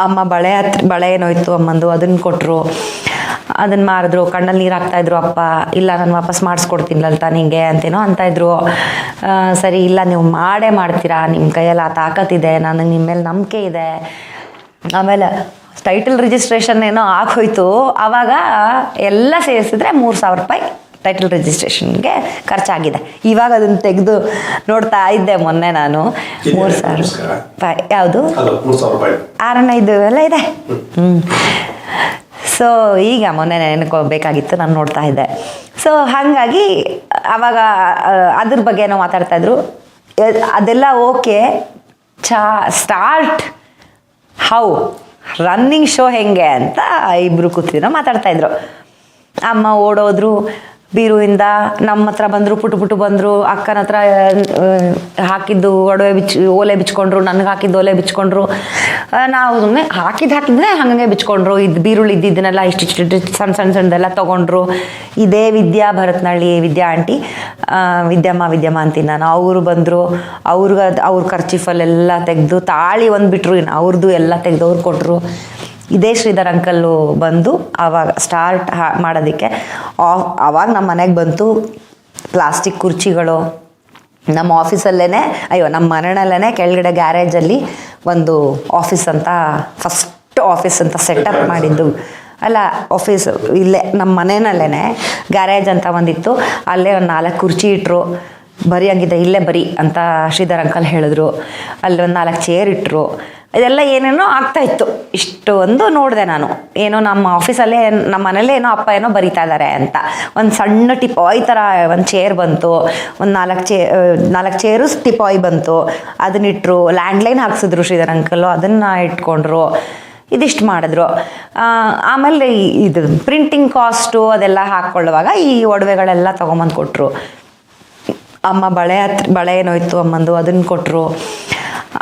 ಅಮ್ಮ ಬಳೆ ಹತ್ರ ಬಳೆ ಏನೋಯ್ತು ಅಮ್ಮಂದು ಅದನ್ನ ಕೊಟ್ಟರು ಅದನ್ನ ಮಾರಿದ್ರು, ಕಣ್ಣಲ್ಲಿ ನೀರು ಹಾಕ್ತಾ ಇದ್ರು, ಅಪ್ಪ, ಇಲ್ಲ, ನಾನು ವಾಪಸ್ ಮಾಡಿಸ್ಕೊಡ್ತೀನಲ್ತ ನಿಂಗೆ? ಅಂತೇನೋ ಅಂತ ಇದ್ರು. ಸರಿ, ಇಲ್ಲ, ನೀವು ಮಾಡೇ ಮಾಡ್ತೀರಾ? ನಿಮ್ಮ ಕೈಯಲ್ಲಿ ಆ ತಾಕತ್ತಿದೆ ನನಗೆ ನಿಮ್ಮ ಮೇಲೆ ನಂಬಿಕೆ ಇದೆ. ಆಮೇಲೆ ಟೈಟಲ್ ರಿಜಿಸ್ಟ್ರೇಷನ್ ಏನೋ ಆಗೋಯ್ತು ಆವಾಗ ಎಲ್ಲ ಸೇರಿಸಿದ್ರೆ ಮೂರು ಸಾವಿರ ರೂಪಾಯಿ ಟೈಟಲ್ ರಿಜಿಸ್ಟ್ರೇಷನ್ಗೆ ಖರ್ಚಾಗಿದೆ. ಇವಾಗ ಅದನ್ನು ತೆಗೆದು ನೋಡ್ತಾ ಇದ್ದೆ ಮೊನ್ನೆ ನಾನು. ಮೂರು ಸಾವಿರ. ರೂಪಾಯಿ. ಯಾವುದು? ಆರನೈದು ಇದು ಎಲ್ಲ ಇದೆ? ಹ್ಞೂ ಸೊ ಈಗ ಮೊನ್ನೆ ನೆನಕೋಬೇಕಾಗಿತ್ತು ನಾನು ನೋಡ್ತಾ ಇದ್ದೆ. ಸೊ ಹಾಗಾಗಿ ಅವಾಗ ಆ, ಅದ್ರ ಬಗ್ಗೆ ಏನೋ ಮಾತಾಡ್ತಾಯಿದ್ರು ಅದೆಲ್ಲ ಓಕೆ. ಚಾ ಸ್ಟಾರ್ಟ್ ಹೌ ರನ್ನಿಂಗ್ ಶೋ ಹೆಂಗೆ ಅಂತ ಇಬ್ಬರು ಕೂತಿದ್ರು ಮಾತಾಡ್ತಾಯಿದ್ರು ಅಮ್ಮ ಓಡೋದ್ರು ಬೀರುವಿಂದ ನಮ್ಮ ಹತ್ರ ಬಂದರು ಪುಟು ಪುಟು ಬಂದರು, ಅಕ್ಕನ ಹತ್ರ ಹಾಕಿದ್ದು ಒಡವೆ ಬಿಚ್ಚು, ಓಲೆ ಬಿಚ್ಕೊಂಡ್ರು, ನನಗೆ ಹಾಕಿದ್ದು ಓಲೆ ಬಿಚ್ಕೊಂಡ್ರು. ನಾವು ಸುಮ್ಮನೆ ಹಾಕಿದ್ದು ಹಾಕಿದ್ರೆ ಹಾಗೆ ಬಿಚ್ಕೊಂಡ್ರು. ಇದು ಬೀರುಳು ಇದ್ದಿದ್ದನ್ನೆಲ್ಲ ಇಷ್ಟು ಸಣ್ಣ ಸಣ್ಣ ಸಣ್ಣದೆಲ್ಲ ತೊಗೊಂಡ್ರು. ಇದೇ ವಿದ್ಯಾ ಭರತ್ನಳ್ಳಿ ವಿದ್ಯಾ ಆಂಟಿ. ವಿದ್ಯಮ್ಮ ವಿದ್ಯಮ್ಮ ಅಂತೀನಿ ನಾನು. ಅವರು ಬಂದರು. ಅವ್ರಿಗೆ ಅವ್ರ ಖರ್ಚಿಫಲ್ಲೆಲ್ಲ ತೆಗೆದು ತಾಳಿ ಒಂದು ಬಿಟ್ಟರು ಇನ್ನು ಅವ್ರದ್ದು ಎಲ್ಲ ತೆಗೆದು ಅವ್ರು ಕೊಟ್ಟರು ಇದೇ ಶ್ರೀಧರ್ ಅಂಕಲ್ಲು ಬಂದು ಆವಾಗ ಸ್ಟಾರ್ಟ್ ಮಾಡೋದಕ್ಕೆ. ಆಫ್ ಆವಾಗ ನಮ್ಮ ಮನೆಗೆ ಬಂತು ಪ್ಲಾಸ್ಟಿಕ್ ಕುರ್ಚಿಗಳು. ನಮ್ಮ ಆಫೀಸಲ್ಲೇ ಅಯ್ಯೋ, ನಮ್ಮ ಮನೆಯಲ್ಲೇ ಕೆಳಗಡೆ ಗ್ಯಾರೇಜಲ್ಲಿ ಒಂದು ಆಫೀಸ್ ಅಂತ ಫಸ್ಟ್ ಆಫೀಸ್ ಅಂತ ಸೆಟಪ್ ಮಾಡಿದ್ದು. ಅಲ್ಲ ಆಫೀಸ್ ಇಲ್ಲೇ, ನಮ್ಮ ಮನೆಯಲ್ಲೇ ಗ್ಯಾರೇಜ್ ಅಂತ ಒಂದಿತ್ತು. ಅಲ್ಲೇ ಒಂದು ನಾಲ್ಕು ಕುರ್ಚಿ ಇಟ್ಟರು ಬರೀ ಹಂಗಿದೆ, ಇಲ್ಲೇ ಬರಿ ಅಂತ ಶ್ರೀಧರ್ ಅಂಕಲ್ ಹೇಳಿದ್ರು. ಅಲ್ಲಿ ಒಂದು ನಾಲ್ಕು ಚೇರ್ ಇಟ್ಟರು ಇದೆಲ್ಲ ಏನೇನೋ ಆಗ್ತಾ ಇತ್ತು. ಇಷ್ಟು ಒಂದು ನೋಡಿದೆ ನಾನು. ಏನೋ ನಮ್ಮ ಆಫೀಸಲ್ಲೇ ನಮ್ಮ ಮನೇಲೇ ಏನೋ ಅಪ್ಪ ಏನೋ ಬರಿತಾ ಇದ್ದಾರೆ ಅಂತ. ಒಂದು ಸಣ್ಣ ಟಿಪಾಯ್ ಥರ ಒಂದು ಚೇರ್ ಬಂತು. ಒಂದು ನಾಲ್ಕು ಚೇ ನಾಲ್ಕು ಚೇರು ಟಿಪಾಯ್ ಬಂತು. ಅದನ್ನಿಟ್ರು ಲ್ಯಾಂಡ್ಲೈನ್ ಹಾಕ್ಸಿದ್ರು ಶ್ರೀಧರ್ ಅಂಕಲ್ಲು ಅದನ್ನು ಇಟ್ಕೊಂಡ್ರು. ಇದಿಷ್ಟು ಮಾಡಿದ್ರು. ಆಮೇಲೆ ಇದು ಪ್ರಿಂಟಿಂಗ್ ಕಾಸ್ಟು ಅದೆಲ್ಲ ಹಾಕ್ಕೊಳ್ಳುವಾಗ ಈ ಒಡವೆಗಳೆಲ್ಲ ತೊಗೊಂಬಂದು ಕೊಟ್ಟರು ಅಮ್ಮ ಬಳೆ ಹತ್ರ ಬಳೆ ಏನೋಯ್ತು ಅಮ್ಮಂದು ಅದನ್ನು ಕೊಟ್ಟರು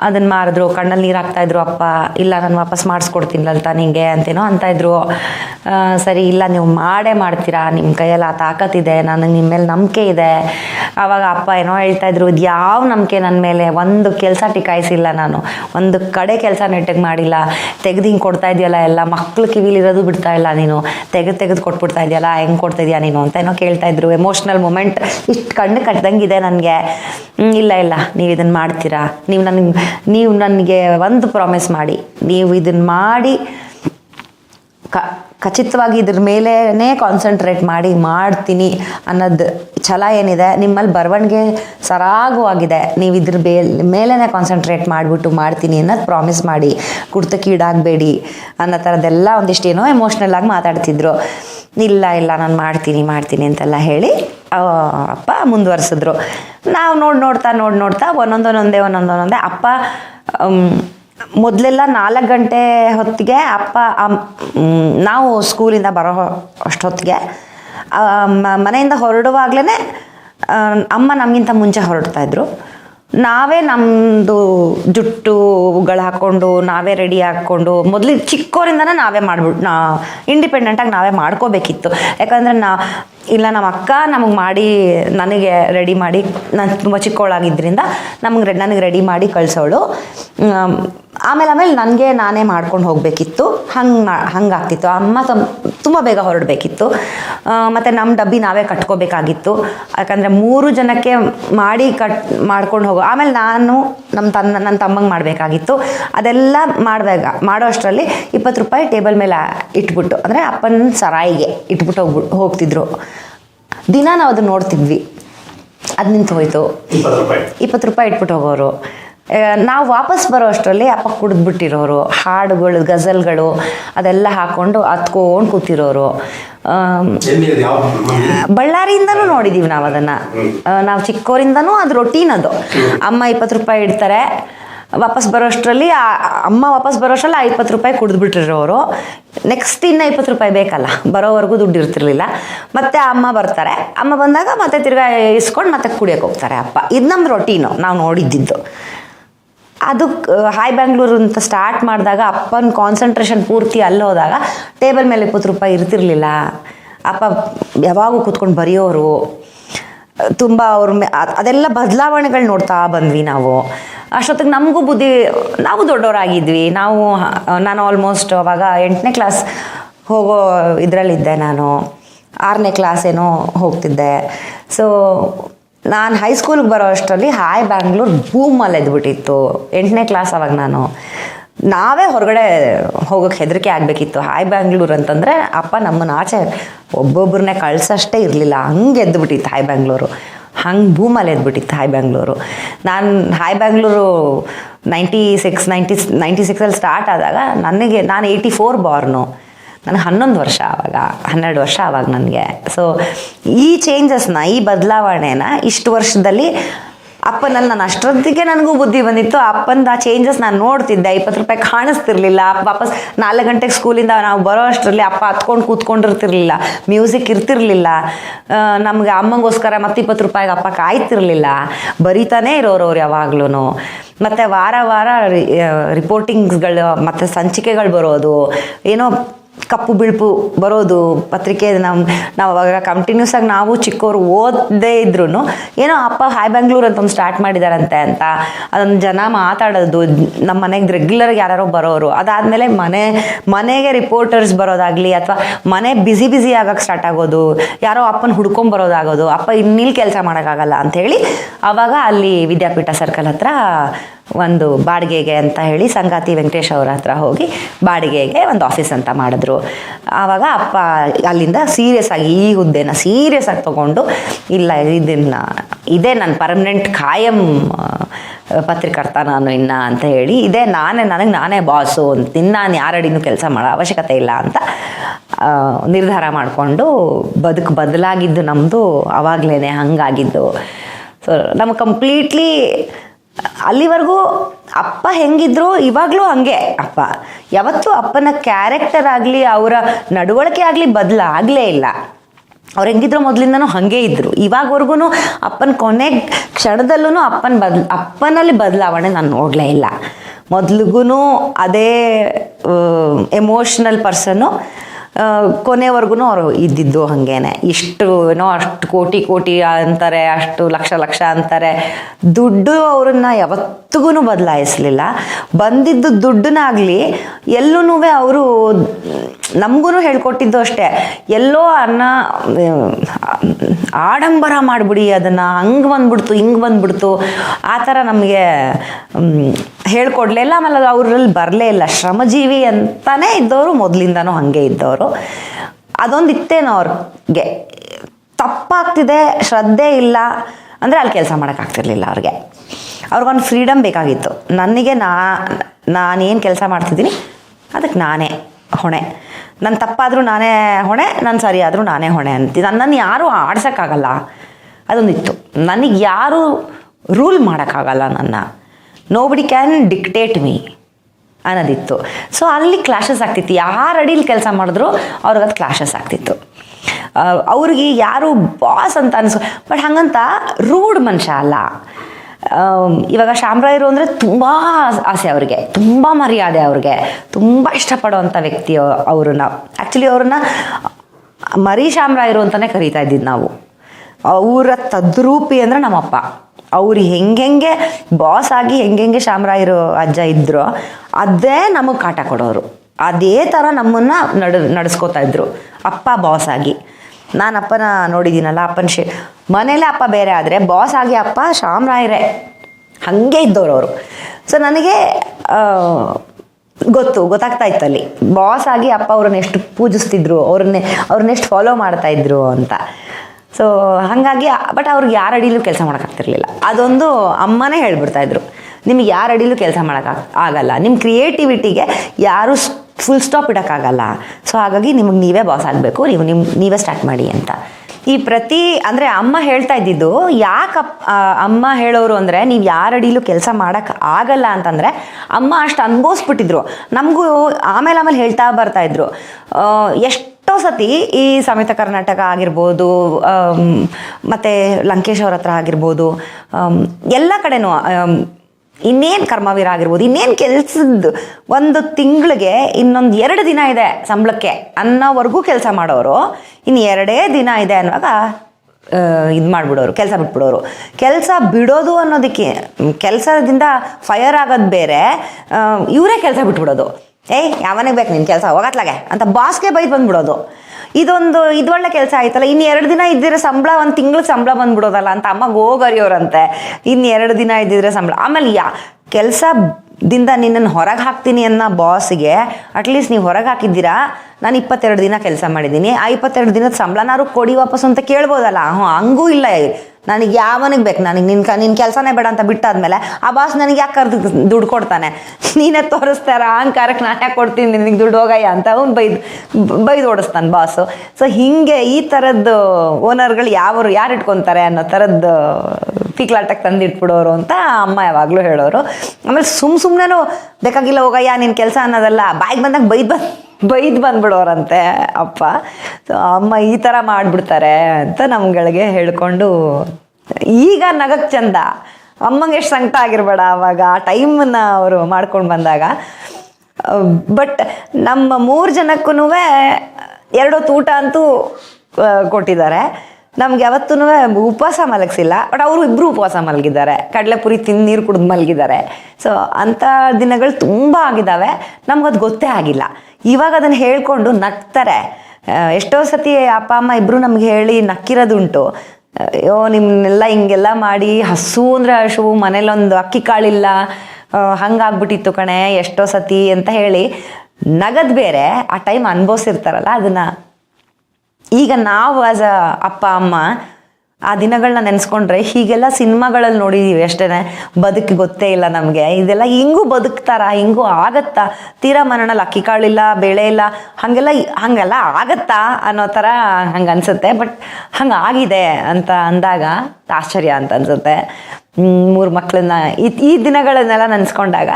ಅದನ್ನು ಮಾರಿದ್ರು, ಕಣ್ಣಲ್ಲಿ ನೀರು ಹಾಕ್ತಾಯಿದ್ರು ಅಪ್ಪ, ಇಲ್ಲ, ನಾನು ವಾಪಸ್ ಮಾಡಿಸ್ಕೊಡ್ತೀನಲ್ತ ನಿಂಗೆ ಅಂತೇನೋ ಅಂತ ಇದ್ರು. ಸರಿ, ಇಲ್ಲ, ನೀವು ಮಾಡೇ ಮಾಡ್ತೀರಾ ನಿಮ್ಮ ಕೈಯಲ್ಲಿ ಆ ತಾಕತ್ತಿದೆ ನನಗೆ ನಿಮ್ಮ ಮೇಲೆ ನಂಬಿಕೆ ಇದೆ. ಆವಾಗ ಅಪ್ಪ ಏನೋ ಹೇಳ್ತಾಯಿದ್ರು ಇದು ಯಾವ ನಂಬಿಕೆ ನನ್ನ ಮೇಲೆ? ಒಂದು ಕೆಲಸ ಟಿಕಾಯಿಸಿಲ್ಲ ನಾನು, ಒಂದು ಕಡೆ ಕೆಲಸ ನೆಟ್ಟಗೆ ಮಾಡಿಲ್ಲ. ತೆಗೆದು ಹಿಂಗೆ ಕೊಡ್ತಾ ಇದೆಯಲ್ಲ, ಎಲ್ಲ ಮಕ್ಳು ಕಿವಿಲಿರೋದು ಬಿಡ್ತಾ ಇಲ್ಲ ನೀನು. ತೆಗೆದು ತೆಗೆದು ಕೊಟ್ಬಿಡ್ತಾ ಇದೆಯಲ್ಲ, ಹೆಂಗೆ ಕೊಡ್ತಾ ಇದೆಯಾ ನೀನು ಅಂತ ಏನೋ ಕೇಳ್ತಾ ಇದ್ರು. ಎಮೋಷ್ನಲ್ ಮೂಮೆಂಟ್ ಇಷ್ಟು ಕಣ್ಣು ಕಟ್ಟದಂಗಿದೆ ನನಗೆ. ಇಲ್ಲ ಇಲ್ಲ, ನೀವು ಇದನ್ನು ಮಾಡ್ತೀರಾ? ನೀವು ನನಗೆ ನೀವು ನನಗೆ ಒಂದು ಪ್ರಾಮಿಸ್ ಮಾಡಿ ನೀವು ಇದನ್ನು ಮಾಡಿ ಕ ಖಚಿತವಾಗಿ ಇದ್ರ ಮೇಲೇ ಕಾನ್ಸಂಟ್ರೇಟ್ ಮಾಡಿ ಮಾಡ್ತೀನಿ ಅನ್ನೋದು ಛಲ ಏನಿದೆ ನಿಮ್ಮಲ್ಲಿ ಬರವಣಿಗೆ ಸರಾಗವಾಗಿದೆ. ನೀವು ಇದ್ರ ಮೇಲೆ ಮೇಲೇ ಕಾನ್ಸಂಟ್ರೇಟ್ ಮಾಡಿಬಿಟ್ಟು ಮಾಡ್ತೀನಿ ಅನ್ನೋದು ಪ್ರಾಮಿಸ್ ಮಾಡಿ. ಕುಡ್ತಕ್ಕೀಡಾಗಬೇಡಿ ಅನ್ನೋ ಥರದ್ದೆಲ್ಲ ಒಂದಿಷ್ಟು ಏನೋ ಎಮೋಷ್ನಲ್ ಆಗಿ ಮಾತಾಡ್ತಿದ್ರು. ಇಲ್ಲ ಇಲ್ಲ, ನಾನು ಮಾಡ್ತೀನಿ ಮಾಡ್ತೀನಿ ಅಂತೆಲ್ಲ ಹೇಳಿ ಅಪ್ಪ ಮುಂದುವರ್ಸಿದ್ರು. ನಾವು ನೋಡಿ ನೋಡ್ತಾ ನೋಡಿ ನೋಡ್ತಾ ಒಂದೊಂದೊಂದೊಂದೇ ಒಂದೊಂದೊಂದೊಂದೇ ಅಪ್ಪ ಮೊದಲೆಲ್ಲ ನಾಲ್ಕು ಗಂಟೆ ಹೊತ್ತಿಗೆ ಅಪ್ಪ ನಾವು ಸ್ಕೂಲಿಂದ ಬರೋ ಅಷ್ಟೊತ್ತಿಗೆ ಮನೆಯಿಂದ ಹೊರಡುವಾಗಲೇ ಅಮ್ಮ ನಮಗಿಂತ ಮುಂಚೆ ಹೊರಡ್ತಾ ಇದ್ರು. ನಾವೇ ನಮ್ಮದು ಜುಟ್ಟುಗಳು ಹಾಕ್ಕೊಂಡು ನಾವೇ ರೆಡಿ ಹಾಕ್ಕೊಂಡು ಮೊದಲು ಚಿಕ್ಕೋರಿಂದನೇ ನಾವೇ ಮಾಡ್ಬಿಟ್ಟು ನಾ ಇಂಡಿಪೆಂಡೆಂಟಾಗಿ ನಾವೇ ಮಾಡ್ಕೋಬೇಕಿತ್ತು. ಯಾಕಂದರೆ ನಾ ಇಲ್ಲ, ನಮ್ಮ ಅಕ್ಕ ನಮಗೆ ಮಾಡಿ, ನನಗೆ ರೆಡಿ ಮಾಡಿ, ನಾನು ತುಂಬ ಚಿಕ್ಕವಳಾಗಿದ್ದರಿಂದ ನಮಗೆ ರೆ ನನಗೆ ರೆಡಿ ಮಾಡಿ ಕಳಿಸೋಳು. ಆಮೇಲೆ ಆಮೇಲೆ ನನಗೆ ನಾನೇ ಮಾಡ್ಕೊಂಡು ಹೋಗಬೇಕಿತ್ತು. ಹಂಗೆ ಹಂಗೆ ಆಗ್ತಿತ್ತು. ಅಮ್ಮ ತುಂಬ ಬೇಗ ಹೊರಡಬೇಕಿತ್ತು. ಮತ್ತು ನಮ್ಮ ಡಬ್ಬಿ ನಾವೇ ಕಟ್ಕೋಬೇಕಾಗಿತ್ತು. ಯಾಕಂದರೆ ಮೂರು ಜನಕ್ಕೆ ಮಾಡಿ ಕಟ್, ಮಾಡ್ಕೊಂಡು ಹೋಗೋ, ಆಮೇಲೆ ನಾನು ನಮ್ಮ ತನ್ನ ನನ್ನ ತಮ್ಮಂಗೆ ಮಾಡಬೇಕಾಗಿತ್ತು. ಅದೆಲ್ಲ ಮಾಡಿದಾಗ ಮಾಡೋ ಅಷ್ಟರಲ್ಲಿ ಇಪ್ಪತ್ತು ರೂಪಾಯಿ ಟೇಬಲ್ ಮೇಲೆ ಇಟ್ಬಿಟ್ಟು, ಅಂದರೆ ಅಪ್ಪನ ಸರಾಯಿಗೆ ಇಟ್ಬಿಟ್ಟು ಹೋಗ್ಬಿಟ್ಟು ಹೋಗ್ತಿದ್ರು. ದಿನ ನಾವು ಅದನ್ನ ನೋಡ್ತಿದ್ವಿ. ಅದು ನಿಂತು ಹೋಯ್ತು. ಇಪ್ಪತ್ತು ರೂಪಾಯಿ. ಇಟ್ಬಿಟ್ಟು ಹೋಗೋರು. ನಾವು ವಾಪಸ್ ಬರೋ ಅಷ್ಟರಲ್ಲಿ ಅಪ್ಪ ಕುಡಿದ್ಬಿಟ್ಟಿರೋರು. ಹಾಡುಗಳು ಗಜಲ್ಗಳು ಅದೆಲ್ಲ ಹಾಕೊಂಡು ಹತ್ಕೊಂಡು ಕೂತಿರೋರು? ಬಳ್ಳಾರಿಯಿಂದನೂ ನೋಡಿದ್ದೀವಿ ನಾವು ಅದನ್ನ. ನಾವು ಚಿಕ್ಕವರಿಂದನೂ ಅದು ರೊಟೀನ್ ಅದು. ಅಮ್ಮ ಇಪ್ಪತ್ತು ರೂಪಾಯಿ ಇಡ್ತಾರೆ. ವಾಪಸ್ ಬರೋಷ್ಟರಲ್ಲಿ ಆ- ಅಮ್ಮ ವಾಪಸ್ ಬರೋಷ್ಟರಲ್ಲಿ ಆ ಇಪ್ಪತ್ತು ರೂಪಾಯಿ ಕುಡಿದ್ಬಿಟ್ಟಿರೋರು ನೆಕ್ಸ್ಟ್ ಇನ್ನೂ ಇಪ್ಪತ್ತು ರೂಪಾಯಿ ಬೇಕಲ್ಲ, ಬರೋವರೆಗೂ ದುಡ್ಡು ಇರ್ತಿರ್ಲಿಲ್ಲ. ಮತ್ತೆ ಅಮ್ಮ ಬರ್ತಾರೆ. ಅಮ್ಮ ಬಂದಾಗ ಮತ್ತೆ ತಿರ್ಗಾ ಇಸ್ಕೊಂಡು ಮತ್ತೆ ಕುಡಿಯೋಕೆ ಹೋಗ್ತಾರೆ ಅಪ್ಪ. ಇದು ನಮ್ಮ ರೊಟೀನು ನಾವು ನೋಡಿದ್ದಿದ್ದು. ಅದು ಹಾಯ್ ಬ್ಯಾಂಗ್ಳೂರು ಅಂತ ಸ್ಟಾರ್ಟ್ ಮಾಡಿದಾಗ ಅಪ್ಪನ ಕಾನ್ಸಂಟ್ರೇಷನ್ ಪೂರ್ತಿ ಅಲ್ಲಿ ಹೋದಾಗ ಟೇಬಲ್ ಮೇಲೆ ಇಪ್ಪತ್ತು ರೂಪಾಯಿ ಇರ್ತಿರ್ಲಿಲ್ಲ. ಅಪ್ಪ ಯಾವಾಗೂ ಕೂತ್ಕೊಂಡು ಬರೆಯೋರು. ತುಂಬ ಅವ್ರ ಅದೆಲ್ಲ ಬದಲಾವಣೆಗಳು ನೋಡ್ತಾ ಬಂದ್ವಿ ನಾವು. ಅಷ್ಟೊತ್ತಿಗೆ ನಮಗೂ ಬುದ್ಧಿ, ನಾವು ದೊಡ್ಡವರಾಗಿದ್ವಿ ನಾವು ನಾನು ಆಲ್ಮೋಸ್ಟ್ ಅವಾಗ ಎಂಟನೇ ಕ್ಲಾಸ್ ಹೋಗೋ ಇದರಲ್ಲಿದ್ದೆ ನಾನು. ಆರನೇ ಕ್ಲಾಸ್ ಏನೋ ಹೋಗ್ತಿದ್ದೆ. ಸೊ ನಾನು ಹೈಸ್ಕೂಲ್ಗೆ ಬರೋ ಅಷ್ಟರಲ್ಲಿ ಹಾಯ್ ಬ್ಯಾಂಗ್ಳೂರ್ ಬೂಮಲ್ಲಿ ಎದ್ಬಿಟ್ಟಿತ್ತು ಎಂಟನೇ ಕ್ಲಾಸ್ ಅವಾಗ ನಾನು. ನಾವೇ ಹೊರಗಡೆ ಹೋಗೋಕೆ ಹೆದರಿಕೆ ಆಗಬೇಕಿತ್ತು. ಹಾಯ್ ಬ್ಯಾಂಗ್ಳೂರ್ ಅಂತಂದರೆ ಅಪ್ಪ ನಮ್ಮನ್ನ ಆಚೆ ಒಬ್ಬೊಬ್ಬರನ್ನೇ ಕಳ್ಸಷ್ಟೇ ಇರಲಿಲ್ಲ. ಹಂಗೆ ಎದ್ದುಬಿಟ್ಟಿತ್ತು ಹಾಯ್ ಬ್ಯಾಂಗ್ಳೂರು. ಹಂಗೆ ಭೂಮಲ್ಲಿ ಎದ್ಬಿಟ್ಟಿತ್ತು ಹಾಯ್ ಬ್ಯಾಂಗ್ಳೂರು. ನಾನು hi Bangalore ninety six, ninety ninety ಸಿಕ್ಸಲ್ಲಿ start ಆದಾಗ ನನಗೆ, ನಾನು ಏಯ್ಟಿ ಫೋರ್ ಬಾರ್ನು ನನಗೆ ಹನ್ನೊಂದು ವರ್ಷ ಆವಾಗ, ಹನ್ನೆರಡು ವರ್ಷ ಆವಾಗ ನನಗೆ. ಸೊ ಈ ಚೇಂಜಸ್ನ ಈ ಬದಲಾವಣೆನ ಇಷ್ಟು ವರ್ಷದಲ್ಲಿ ಅಪ್ಪನಲ್ಲಿ ನಾನು ಅಷ್ಟೊತ್ತಿಗೆ ನನಗೂ ಬುದ್ಧಿ ಬಂದಿತ್ತು. ಅಪ್ಪಂದ ಆ ಚೇಂಜಸ್ ನಾನು ನೋಡ್ತಿದ್ದೆ. ಇಪ್ಪತ್ತು ರೂಪಾಯಿ ಕಾಣಿಸ್ತಿರ್ಲಿಲ್ಲ. ಅಪ್ಪ ವಾಪಸ್ ನಾಲ್ಕು ಗಂಟೆಗೆ ಸ್ಕೂಲಿಂದ ನಾವು ಬರೋ ಅಷ್ಟರಲ್ಲಿ ಅಪ್ಪ ಹತ್ಕೊಂಡು ಕೂತ್ಕೊಂಡಿರ್ತಿರ್ಲಿಲ್ಲ. ಮ್ಯೂಸಿಕ್ ಇರ್ತಿರ್ಲಿಲ್ಲ. ನಮಗೆ ಅಮ್ಮಂಗೋಸ್ಕರ ಮತ್ತೆ ಇಪ್ಪತ್ತು ರೂಪಾಯಿಗೆ ಅಪ್ಪ ಕಾಯ್ತಿರ್ಲಿಲ್ಲ. ಬರೀತಾನೇ ಇರೋರು ಅವ್ರು ಯಾವಾಗ್ಲೂ ಮತ್ತು ವಾರ ವಾರ ರಿಪೋರ್ಟಿಂಗ್ಸ್ಗಳು ಮತ್ತು ಸಂಚಿಕೆಗಳು ಬರೋದು. ಏನೋ ಕಪ್ಪು ಬಿಳುಪು ಬರೋದು ಪತ್ರಿಕೆ ನಮ್ಮ ನಾವು ಅವಾಗ ಕಂಟಿನ್ಯೂಸ್ ಆಗಿ ನಾವು ಚಿಕ್ಕವರು ಓದದೇ ಇದ್ರು ಏನೋ ಅಪ್ಪ ಹಾಯ್ ಬ್ಯಾಂಗ್ಳೂರ್ ಅಂತ ಒಂದು ಸ್ಟಾರ್ಟ್ ಮಾಡಿದಾರಂತೆ ಅಂತ. ಅದೊಂದು ಜನ ಮಾತಾಡೋದು. ನಮ್ಮ ಮನೆಗೆ ರೆಗ್ಯುಲರ್ ಯಾರೋ ಬರೋರು. ಅದಾದಮೇಲೆ ಮನೆ, ಮನೆಗೆ ರಿಪೋರ್ಟರ್ಸ್ ಬರೋದಾಗಲಿ ಅಥವಾ ಮನೆ ಬ್ಯುಸಿ ಬ್ಯುಸಿ ಆಗೋಕೆ ಸ್ಟಾರ್ಟ್ ಆಗೋದು. ಯಾರೋ ಅಪ್ಪನ ಹುಡ್ಕೊಂಬರೋದಾಗೋದು ಅಪ್ಪ ಇನ್ನಿಲ್ಲಿ ಕೆಲಸ ಮಾಡೋಕ್ಕಾಗಲ್ಲ ಹೇಳಿ ಅವಾಗ ಅಲ್ಲಿ ವಿದ್ಯಾಪೀಠ ಸರ್ಕಲ್ ಹತ್ರ ಒಂದು ಬಾಡಿಗೆಗೆ ಅಂತ ಹೇಳಿ ಸಂಗಾತಿ ವೆಂಕಟೇಶ್ ಅವ್ರ ಹತ್ರ ಹೋಗಿ ಬಾಡಿಗೆಗೆ ಒಂದು ಆಫೀಸ್ ಅಂತ ಮಾಡಿದ್ರು. ಆವಾಗ ಅಪ್ಪ ಅಲ್ಲಿಂದ ಸೀರಿಯಸ್ ಆಗಿ ಈ ಹುದ್ದೆನ ಸೀರಿಯಸ್ ಆಗಿ ತೊಗೊಂಡು, ಇಲ್ಲ ಇದನ್ನ, ಇದೇ ನನ್ನ ಪರ್ಮನೆಂಟ್ ಖಾಯಂ ಪತ್ರಿಕರ್ತ ನಾನು ಇನ್ನ ಅಂತ ಹೇಳಿ, ಇದೇ ನಾನೇ, ನನಗೆ ನಾನೇ ಬಾಸು ಅಂತ ಇನ್ನು ನಾನು ಯಾರಡಿನೂ ಕೆಲಸ ಮಾಡೋ ಅವಶ್ಯಕತೆ ಇಲ್ಲ ಅಂತ ನಿರ್ಧಾರ ಮಾಡಿಕೊಂಡು ಬದುಕು ಬದಲಾಗಿದ್ದು ನಮ್ಮದು ಅವಾಗಲೇ ಹಂಗಾಗಿದ್ದು. ಸೊ ನಮ್ಮ ಕಂಪ್ಲೀಟ್ಲಿ ಅಲ್ಲಿವರೆಗೂ ಅಪ್ಪ ಹೆಂಗಿದ್ರು ಇವಾಗಲೂ ಹಂಗೆ. ಅಪ್ಪ, ಯಾವತ್ತೂ ಅಪ್ಪನ ಕ್ಯಾರೆಕ್ಟರ್ ಆಗಲಿ, ಅವರ ನಡವಳಿಕೆ ಆಗಲಿ ಬದಲಾಗಲೇ ಇಲ್ಲ. ಅವ್ರು ಹೆಂಗಿದ್ರು ಮೊದಲಿಂದನೂ ಹಾಗೆ ಇದ್ರು. ಇವಾಗವರೆಗೂ ಅಪ್ಪನ ಕೊನೆ ಕ್ಷಣದಲ್ಲೂ ಅಪ್ಪನ ಬದ್, ಅಪ್ಪನಲ್ಲಿ ಬದಲಾವಣೆ ನಾನು ನೋಡಲೇ ಇಲ್ಲ. ಮೊದ್ಲಿಗೂ ಅದೇ ಎಮೋಷ್ನಲ್ ಪರ್ಸನ್ನು ಕೊನೆವರೆಗೂ ಅವರು ಇದ್ದಿದ್ದು ಹಾಗೇನೆ. ಇಷ್ಟು, ಏನೋ ಅಷ್ಟು ಕೋಟಿ ಕೋಟಿ ಅಂತಾರೆ, ಅಷ್ಟು ಲಕ್ಷ ಲಕ್ಷ ಅಂತಾರೆ. ದುಡ್ಡು ಅವ್ರನ್ನ ಯಾವತ್ತಿಗೂ ಬದಲಾಯಿಸಲಿಲ್ಲ. ಬಂದಿದ್ದು ದುಡ್ಡನ್ನಾಗಲಿ ಎಲ್ಲೂ ಅವರು ನಮಗೂ ಹೇಳ್ಕೊಟ್ಟಿದ್ದು ಅಷ್ಟೇ. ಎಲ್ಲೋ ಅನ್ನ, ಆಡಂಬರ ಮಾಡಿಬಿಡಿ, ಅದನ್ನು ಹಂಗೆ ಬಂದ್ಬಿಡ್ತು, ಹಿಂಗೆ ಬಂದ್ಬಿಡ್ತು. ಆ ಥರ ನಮಗೆ ಹೇಳ್ಕೊಡ್ಲಿಲ್ಲ ಆಮೇಲೆ ಅವ್ರಲ್ಲಿ ಬರಲೇ ಇಲ್ಲ. ಶ್ರಮಜೀವಿ ಅಂತಲೇ ಇದ್ದವರು ಮೊದಲಿಂದನೂ ಹಾಗೆ ಇದ್ದವರು ಅದೊಂದು ಇತ್ತೇನೋ ಅವ್ರಿಗೆ. ತಪ್ಪಾಗ್ತಿದೆ, ಶ್ರದ್ಧೆ ಇಲ್ಲ ಅಂದರೆ ಅಲ್ಲಿ ಕೆಲಸ ಮಾಡೋಕ್ಕಾಗ್ತಿರ್ಲಿಲ್ಲ ಅವ್ರಿಗೆ. ಅವ್ರಿಗೊಂದು ಫ್ರೀಡಮ್ ಬೇಕಾಗಿತ್ತು. ನನಗೆ ನಾ, ನಾನೇನು ಕೆಲಸ ಮಾಡ್ತಿದ್ದೀನಿ ಅದಕ್ಕೆ ನಾನೇ ಹೊಣೆ. ನನ್ನ ತಪ್ಪಾದರೂ ನಾನೇ ಹೊಣೆ, ನಾನು ಸರಿ ಆದರೂ ನಾನೇ ಹೊಣೆ ಅಂತ. ನನ್ನನ್ನು ಯಾರೂ ಆಡ್ಸೋಕ್ಕಾಗಲ್ಲ. ಅದೊಂದಿತ್ತು ನನಗೆ ಯಾರೂ ರೂಲ್ ಮಾಡೋಕ್ಕಾಗಲ್ಲ ನನ್ನ. ನೋಬಡಿ ಕ್ಯಾನ್ ಡಿಕ್ಟೇಟ್ ಮೀ ಅನ್ನೋದಿತ್ತು. ಸೊ ಅಲ್ಲಿ ಕ್ಲಾಶಸ್ ಆಗ್ತಿತ್ತು. ಯಾರು ಅಡಿಲಿ ಕೆಲಸ ಮಾಡಿದ್ರು ಅವ್ರಿಗೆ ಅದು ಕ್ಲಾಶಸ್ ಆಗ್ತಿತ್ತು. ಅವ್ರಿಗೆ ಯಾರು ಬಾಸ್ ಅಂತ ಅನಿಸ್ ಬಟ್ ಹಂಗಂತ ರೂಡ್ ಮನುಷ್ಯ ಅಲ್ಲ. ಇವಾಗ ಶಾಮರಾಯರು ಅಂದರೆ ತುಂಬ ಆಸೆ ಅವ್ರಿಗೆ, ತುಂಬ ಮರ್ಯಾದೆ ಅವ್ರಿಗೆ, ತುಂಬ ಇಷ್ಟಪಡುವಂಥ ವ್ಯಕ್ತಿ ಅವ್- ಅವ್ರನ್ನ. ಆ್ಯಕ್ಚುಲಿ ಅವ್ರನ್ನ ಮರಿ ಶಾಮರಾಯರು ಅಂತಲೇ ಕರಿತಾ ಇದ್ದಿದ್ದು ನಾವು. ಅವರ ತದ್ರೂಪಿ ಅಂದರೆ ನಮ್ಮಪ್ಪ. ಅವ್ರು ಹೆಂಗೆಂಗೆ ಬಾಸ್ ಆಗಿ ಹೆಂಗೆಂಗೆ ಶಾಮರಾಯರು ಅಜ್ಜ ಇದ್ರು, ಅದೇ ನಮಗೆ ಕಾಟ ಕೊಡೋರು. ಅದೇ ಥರ ನಮ್ಮನ್ನು ನಡ್, ನಡೆಸ್ಕೋತಾ ಇದ್ರು, ಅಪ್ಪ ಬಾಸ್ ಆಗಿ. ನಾನು ಅಪ್ಪನ ನೋಡಿದ್ದೀನಲ್ಲ ಅಪ್ಪನ ಶೇ, ಮನೇಲೇ ಅಪ್ಪ ಬೇರೆ ಆದರೆ ಬಾಸ್ ಆಗಿ ಅಪ್ಪ ಶಾಮರಾಯರೇ. ಹಾಗೆ ಇದ್ದವ್ರು ಅವರು. ಸೊ ನನಗೆ ಗೊತ್ತು, ಗೊತ್ತಾಗ್ತಾ ಇತ್ತು ಅಲ್ಲಿ. ಬಾಸ್ ಆಗಿ ಅಪ್ಪ ಅವ್ರನ್ನ ಎಷ್ಟು ಪೂಜಿಸ್ತಿದ್ರು, ಅವ್ರನ್ನೇ, ಅವ್ರನ್ನೆಷ್ಟು ಫಾಲೋ ಮಾಡ್ತಾ ಇದ್ರು ಅಂತ. ಸೊ ಹಾಗಾಗಿ ಬಟ್ ಅವ್ರಿಗೆ ಯಾರ ಅಡಿಲೂ ಕೆಲಸ ಮಾಡೋಕ್ಕಾಗ್ತಿರ್ಲಿಲ್ಲ. ಅದೊಂದು ಅಮ್ಮನೇ ಹೇಳ್ಬಿಡ್ತಾ ಇದ್ರು. ನಿಮ್ಗೆ ಯಾರ ಅಡಿಲೂ ಕೆಲಸ ಮಾಡೋಕ್ಕಾಗ ಆಗಲ್ಲ. ನಿಮ್ಮ ಕ್ರಿಯೇಟಿವಿಟಿಗೆ ಯಾರು ಫುಲ್ ಸ್ಟಾಪ್ ಇಡೋಕ್ಕಾಗಲ್ಲ. ಸೊ ಹಾಗಾಗಿ ನಿಮಗೆ ನೀವೇ ಬಾಸ್ ಆಗಬೇಕು. ನೀವು ನಿಮ್ಮ ನೀವೇ ಸ್ಟಾರ್ಟ್ ಮಾಡಿ ಅಂತ. ಈ ಪ್ರತಿ, ಅಂದರೆ ಅಮ್ಮ ಹೇಳ್ತಾ ಇದ್ದಿದ್ದು, ಯಾಕೆ ಅಮ್ಮ ಹೇಳೋರು ಅಂದರೆ ನೀವು ಯಾರ ಅಡಿಲೂ ಕೆಲಸ ಮಾಡೋಕ್ಕೆ ಆಗಲ್ಲ ಅಂತಂದರೆ, ಅಮ್ಮ ಅಷ್ಟು ಅನುಭವಿಸ್ಬಿಟ್ಟಿದ್ರು. ನಮಗೂ ಆಮೇಲೆ ಆಮೇಲೆ ಹೇಳ್ತಾ ಬರ್ತಾ ಎಷ್ಟು ಎಷ್ಟೋ ಸತಿ ಈ ಸಮೇತ ಕರ್ನಾಟಕ ಆಗಿರ್ಬೋದು ಮತ್ತು ಲಂಕೇಶ್ ಅವ್ರ ಹತ್ರ ಆಗಿರ್ಬೋದು ಎಲ್ಲ ಕಡೆನೂ ಇನ್ನೇನು ಕರ್ಮವೀರ ಆಗಿರ್ಬೋದು, ಇನ್ನೇನು ಕೆಲ್ಸದ್ದು ಒಂದು ತಿಂಗಳಿಗೆ ಇನ್ನೊಂದು ಎರಡು ದಿನ ಇದೆ ಸಂಬಳಕ್ಕೆ ಅನ್ನೋವರೆಗೂ ಕೆಲಸ ಮಾಡೋರು. ಇನ್ನು ಎರಡೇ ದಿನ ಇದೆ ಅನ್ನುವಾಗ ಇದು ಮಾಡಿಬಿಡೋರು, ಕೆಲಸ ಬಿಟ್ಬಿಡೋರು. ಕೆಲಸ ಬಿಡೋದು ಅನ್ನೋದಕ್ಕೆ, ಕೆಲಸದಿಂದ ಫೈರ್ ಆಗೋದು ಬೇರೆ ಇವರೇ ಕೆಲಸ ಬಿಟ್ಬಿಡೋದು. ಏಯ್ ಯಾವನಿಗೆ ಬೇಕು ನಿನ್ನ ಕೆಲಸ? ಹೋಗತ್ಲಾಗೆ ಅಂತ ಬಾಸ್ಗೆ ಬೈದು ಬಂದ್ಬಿಡೋದು. ಇದೊಂದು ಇದೊಳ್ಳೆ ಕೆಲಸ ಆಯ್ತಲ್ಲ ಇನ್ನು ಎರಡು ದಿನ ಇದ್ದಿದ್ರೆ ಸಂಬಳ, ಒಂದು ತಿಂಗಳು ಸಂಬಳ ಬಂದ್ಬಿಡೋದಲ್ಲ ಅಂತ ಅಮ್ಮಗೆ ಹೋಗರಿಯೋರಂತೆ ಇನ್ನು ಎರಡು ದಿನ ಇದ್ದಿದ್ರೆ ಸಂಬಳ. ಆಮೇಲೆ ಯಾ ಕೆಲಸದಿಂದ ನಿನ್ನನ್ನು ಹೊರಗೆ ಹಾಕ್ತೀನಿ ಅನ್ನೋ ಬಾಸ್ಗೆ ಅಟ್ಲೀಸ್ಟ್ ನೀವು ಹೊರಗೆ ಹಾಕಿದ್ದೀರಾ? ನಾನು ಇಪ್ಪತ್ತೆರಡು ದಿನ ಕೆಲಸ ಮಾಡಿದ್ದೀನಿ, ಆ ಇಪ್ಪತ್ತೆರಡು ದಿನದ ಸಂಬಳನಾರು ಕೊಡಿ ವಾಪಸ್ ಅಂತ ಕೇಳ್ಬೋದಲ್ಲ? ಹ್ಞೂ ಹಂಗೂ ಇಲ್ಲ ನನಗೆ ಯಾವನಿಗೆ ಬೇಕು? ನನಗೆ ನಿನ್ನ ನಿನ್ನ ಕೆಲಸನೇ ಬೇಡ ಅಂತ ಬಿಟ್ಟಾದ್ಮೇಲೆ ಆ ಬಾಸ್ ನನಗೆ ಯಾಕೆ ಕರೆದು ದುಡ್ಡು ಕೊಡ್ತಾನೆ? ನೀನೇ ತೋರಿಸ್ತಾರ ಅಹಂಕಾರಕ್ಕೆ ನಾನು ಯಾಕೆ ಕೊಡ್ತೀನಿ? ನಿನಗೆ ದುಡ್ಡು ಹೋಗಯ್ಯ ಅಂತ ಅವ್ನು ಬೈದು ಬೈದು ಓಡಿಸ್ತಾನೆ ಬಾಸು ಸೊ ಹೀಗೆ ಈ ಥರದ್ದು ಓನರ್ಗಳು ಯಾವರು, ಯಾರು ಇಟ್ಕೊತಾರೆ ಅನ್ನೋ ಥರದ್ದು ಪೀಕ್ಲಾಟಕ್ಕೆ ತಂದು ಇಟ್ಬಿಡೋರು ಅಂತ ಅಮ್ಮ ಯಾವಾಗಲೂ ಹೇಳೋರು. ಆಮೇಲೆ ಸುಮ್ಮ ಸುಮ್ಮನೆನೂ ಬೇಕಾಗಿಲ್ಲ ಹೋಗಯ್ಯ ನಿನ್ನ ಕೆಲಸ ಅನ್ನೋದಲ್ಲ ಬಾಯಿಗೆ ಬಂದಾಗ ಬೈದು ಬಂದು, ಬೈದು ಬಂದ್ಬಿಡೋರಂತೆ ಅಪ್ಪ. ಸೊ ಅಮ್ಮ ಈ ಥರ ಮಾಡಿಬಿಡ್ತಾರೆ ಅಂತ ನಮ್ಗಳಿಗೆ ಹೇಳ್ಕೊಂಡು, ಈಗ ನಗಕ್ಕೆ ಚಂದ. ಅಮ್ಮಂಗೆ ಎಷ್ಟು ಸಂಕಟ ಆಗಿರ್ಬೇಡ ಆವಾಗ ಆ ಟೈಮನ್ನ ಅವರು ಮಾಡ್ಕೊಂಡು ಬಂದಾಗ. ಬಟ್ ನಮ್ಮ ಮೂರು ಜನಕ್ಕೂ ಎರಡೊತ್ತು ಊಟ ಅಂತೂ ಕೊಟ್ಟಿದ್ದಾರೆ. ನಮ್ಗೆ ಯಾವತ್ತೂ ಉಪವಾಸ ಮಲಗಿಸಿಲ್ಲ ಬಟ್ ಅವರು ಇಬ್ಬರು ಉಪವಾಸ ಮಲಗಿದ್ದಾರೆ. ಕಡಲೆಪುರಿ ತಿಂದು ನೀರು ಕುಡಿದು ಮಲಗಿದ್ದಾರೆ. ಸೊ ಅಂಥ ದಿನಗಳು ತುಂಬ ಆಗಿದ್ದಾವೆ ನಮ್ಗದು ಗೊತ್ತೇ ಆಗಿಲ್ಲ. ಇವಾಗ ಅದನ್ನು ಹೇಳ್ಕೊಂಡು ನಗ್ತಾರೆ. ಎಷ್ಟೋ ಸತಿ ಅಪ್ಪ, ಅಮ್ಮ ಇಬ್ಬರು ನಮ್ಗೆ ಹೇಳಿ ನಕ್ಕಿರೋದುಂಟು. ಅಯ್ಯೋ ನಿಮ್ಮನ್ನೆಲ್ಲ ಹಿಂಗೆಲ್ಲ ಮಾಡಿ ಹಸು ಅಂದರೆ ಹಸು, ಮನೇಲೊಂದು ಅಕ್ಕಿ ಕಾಳಿಲ್ಲ ಹಂಗಾಗ್ಬಿಟ್ಟಿತ್ತು ಕಣೆ, ಎಷ್ಟೋ ಸತಿ ಅಂತ ಹೇಳಿ ನಗದ್ ಬೇರೆ, ಆ ಟೈಮ್ ಅನುಭವಿಸಿರ್ತಾರಲ್ಲ, ಅದನ್ನ ಈಗ ನಾವು ಆಸ್ ಅ ಅಪ್ಪ, ಅಮ್ಮ ಆ ದಿನಗಳನ್ನ ನೆನೆಸ್ಕೊಂಡ್ರೆ ಹೀಗೆಲ್ಲ ಸಿನಿಮಾಗಳಲ್ಲಿ ನೋಡಿದೀವಿ ಅಷ್ಟೇ ಬದುಕು ಗೊತ್ತೇ ಇಲ್ಲ ನಮಗೆ. ಇದೆಲ್ಲ ಹಿಂಗೂ ಬದುಕ್ತಾರ? ಹಿಂಗೂ ಆಗತ್ತಾ? ತೀರಾ ಲಕ್ಕಿ ಅಕ್ಕಿ ಕಾಳಿಲ್ಲ, ಬೇಳೆ ಇಲ್ಲ. ಹಾಗೆಲ್ಲ ಹಾಗೆಲ್ಲ ಆಗತ್ತಾ ಅನ್ನೋ ಥರ ಹಂಗೆ ಅನ್ಸುತ್ತೆ. ಬಟ್ ಹಂಗೆ ಆಗಿದೆ ಅಂತ ಅಂದಾಗ ಆಶ್ಚರ್ಯ ಅಂತ ಅನ್ಸುತ್ತೆ. ಮೂರು ಮಕ್ಕಳನ್ನ ಈ ದಿನಗಳನ್ನೆಲ್ಲ ನೆನೆಸ್ಕೊಂಡಾಗ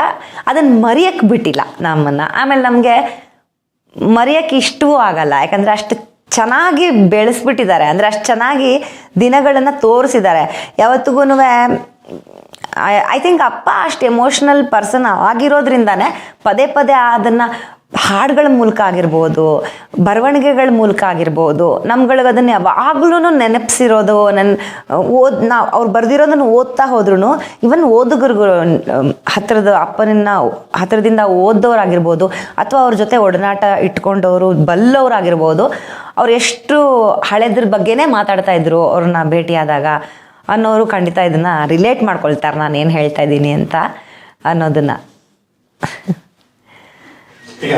ಅದನ್ನು ಮರೆಯಕ್ಕೆ ಬಿಟ್ಟಿಲ್ಲ ನಮ್ಮನ್ನು. ಆಮೇಲೆ ನಮಗೆ ಮರೆಯೋಕ್ಕೆ ಇಷ್ಟವೂ ಆಗಲ್ಲ. ಯಾಕಂದರೆ ಅಷ್ಟು ಚೆನ್ನಾಗಿ ಬೆಳೆಸ್ಬಿಟ್ಟಿದ್ದಾರೆ. ಅಂದರೆ ಅಷ್ಟು ಚೆನ್ನಾಗಿ ದಿನಗಳನ್ನು ತೋರಿಸಿದ್ದಾರೆ. ಯಾವತ್ತಿಗೂ ಐ ಥಿಂಕ್ ಅಪ್ಪ ಅಷ್ಟು ಎಮೋಷ್ನಲ್ ಪರ್ಸನ್ ಆಗಿರೋದ್ರಿಂದಾನೆ ಪದೇ ಪದೇ ಅದನ್ನು ಹಾಡುಗಳ ಮೂಲಕ ಆಗಿರ್ಬೋದು, ಬರವಣಿಗೆಗಳ ಮೂಲಕ ಆಗಿರ್ಬೋದು, ನಮ್ಗಳಿಗೆ ಅದನ್ನು ಯಾವಾಗ್ಲೂ ನೆನಪಿಸಿರೋದು ನನ್ನ ಓದ್ ನಾ ಅವ್ರು ಬರೆದಿರೋದನ್ನು ಓದ್ತಾ ಹೋದ್ರೂ ಇವನ್ ಓದುಗರು ಹತ್ತಿರದ ಅಪ್ಪನನ್ನ ಹತ್ತಿರದಿಂದ ಓದೋರಾಗಿರ್ಬೋದು ಅಥವಾ ಅವ್ರ ಜೊತೆ ಒಡನಾಟ ಇಟ್ಕೊಂಡವರು ಬಲ್ಲವರಾಗಿರ್ಬೋದು, ಅವ್ರು ಎಷ್ಟು ಹಳೆದ್ರ ಬಗ್ಗೆನೇ ಮಾತಾಡ್ತಾ ಇದ್ರು ಅವ್ರನ್ನ ಭೇಟಿಯಾದಾಗ ಅನ್ನೋರು ಖಂಡಿತ ಇದನ್ನು ರಿಲೇಟ್ ಮಾಡ್ಕೊಳ್ತಾರೆ ನಾನು ಏನು ಹೇಳ್ತಾ ಇದ್ದೀನಿ ಅಂತ ಅನ್ನೋದನ್ನು. ಈಗ